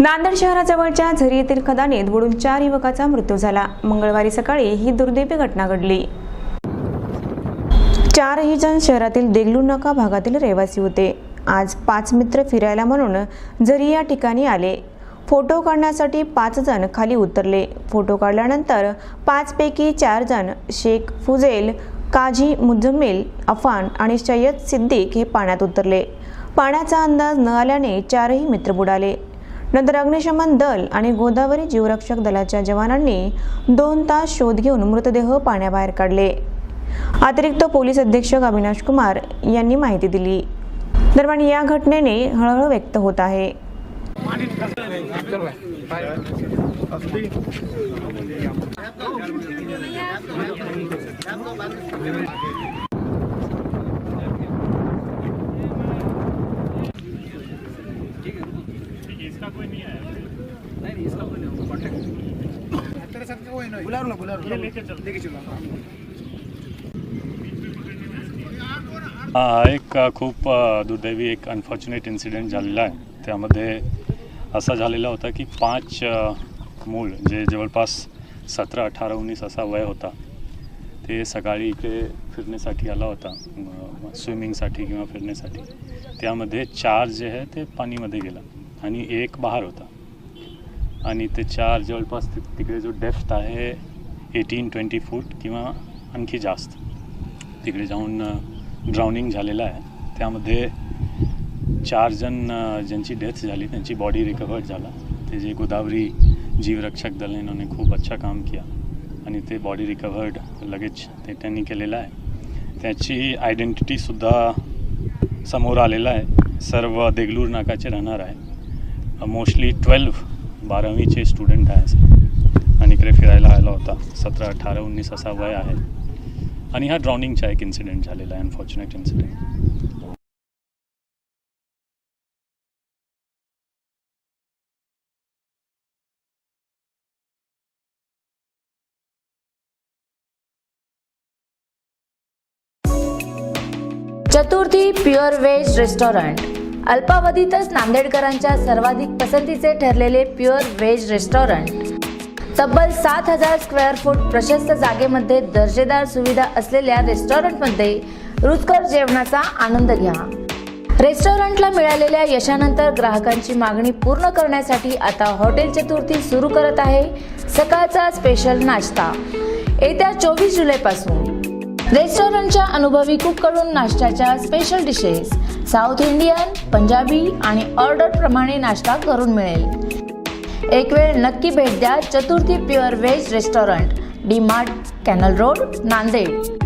नांदेड शहराजवळच्या झरी येथील खदानीत बुडून चार युवकाचा मृत्यू झाला. मंगळवारी सकाळी ही दुर्दैवी घटना घडली. चारही जण शहरातील देगलू नाका भागातील रहिवासी होते. आज पाच मित्र फिरायला म्हणून झरी या ठिकाणी आले. फोटो काढण्यासाठी पाच जण खाली उतरले. फोटो काढल्यानंतर पाचपैकी चार जण शेख फुजेल काझी मुझम्मिल अफान आणि सय्यद सिद्दीक हे पाण्यात उतरले. पाण्याचा अंदाज न आल्याने चारही मित्र बुडाले. नंतर अग्निशमन दल आणि गोदावरी जीवरक्षक दलाच्या जवानांनी दोन तास शोध घेऊन मृतदेह पाण्याबाहेर काढले. अतिरिक्त पोलीस अधीक्षक अविनाश कुमार यांनी माहिती दिली. दरम्यान या घटनेने हळहळ व्यक्त होत आहे. हा एक खूप दुर्दैवी एक अनफॉर्च्युनेट इन्सिडेंट झालेला आहे. त्यामध्ये असा झालेला होता की पाच मूळ मूल जे जवळपास सतरा अठरा उन्नीस असा वय होता ते सकाळी इकडे फिरण्यासाठी आला होता स्विमिंगसाठी किंवा फिरण्यासाठी. त्यामध्ये चार जे आहे ते पाणीमध्ये गेला. आणि एक बाहेर होता. आणि ते चार जवळपास तिकडे जो डेफ्थ आहे एटीन ट्वेंटी फूट किंवा आणखी जास्त. तिकडे जाऊन ड्राउनिंग झालेलं आहे. त्यामध्ये चार जण ज्यांची डेथ झाली त्यांची बॉडी रिकवर्ड झाला. ते जे गोदावरी जीवरक्षक दल आहे, खूप अच्छा काम किया. आणि ते बॉडी रिकवर्ड लगेच ते त्यांनी केलेलं आहे. त्याची आयडेंटिटीसुद्धा समोर आलेलं आहे. सर्व देगलूर नाकाचे राहणार आहे. मोस्टली ट्वेल्व बारावीचे स्टुडंट आहे आणि इकडे फिरायला आला होता. सतरा अठरा उन्नीस असा वय आहे. आणि हा ड्रॉनिंगचा एक इन्सिडेंट झालेला आहे unfortunate incident Chaturthi pure veg restaurant. अल्पावधीतच नांदेडकरांच्या सर्वाधिक पसंतीचे ठरलेले प्युअर व्हेज रेस्टॉरंट. तब्बल सात हजार स्क्वेअर फूट प्रशस्त जागेमध्ये दर्जेदार सुविधा असलेल्या रेस्टॉरंटमध्ये रुचकर जेवणाचा आनंद घ्या. रेस्टॉरंटला मिळालेल्या यशानंतर ग्राहकांची मागणी पूर्ण करण्यासाठी आता हॉटेल चतुर्थी सुरू करत आहे सकाळचा स्पेशल नाश्ता. येत्या चोवीस जुलैपासून रेस्टॉरंटच्या अनुभवी कुककडून नाश्त्याच्या special dishes South Indian Punjabi आणि ऑर्डर प्रमाणे नाश्ता करून मिळेल. एक वेळ नक्की भेट द्या Chaturthi pure veg restaurant D Mart canal road Nanded.